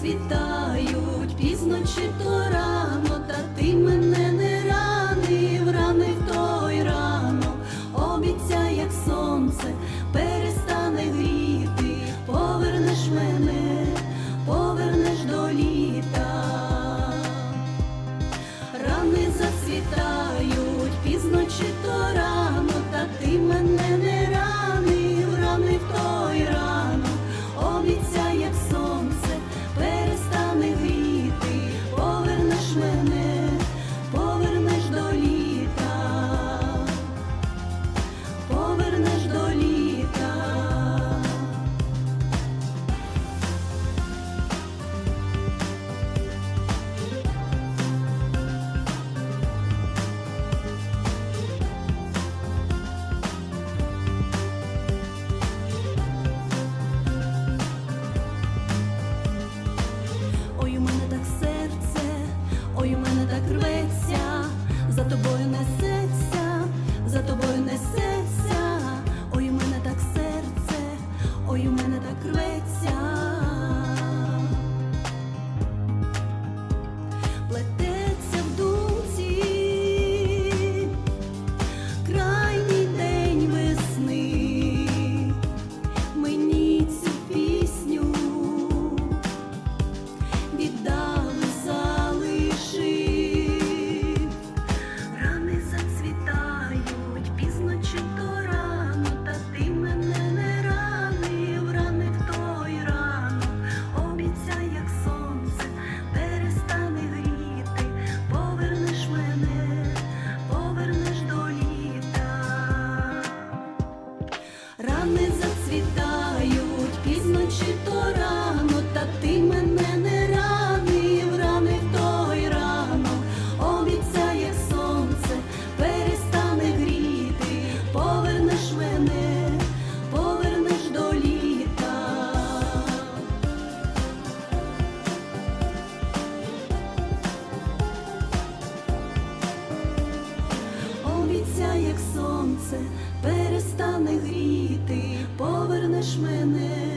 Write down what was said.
світають пізно чи то рано, та ти мене не ранив, ранив той рано, обіцяй, як сонце перестане гріти, повернеш мене, повернеш до літа, рани засвітають пізно чи то рано, та ти мене не тобою несеться, за тобою несеться, ой у мене так серце, ой у мене так рветься. сонце перестане гріти, повернеш мене.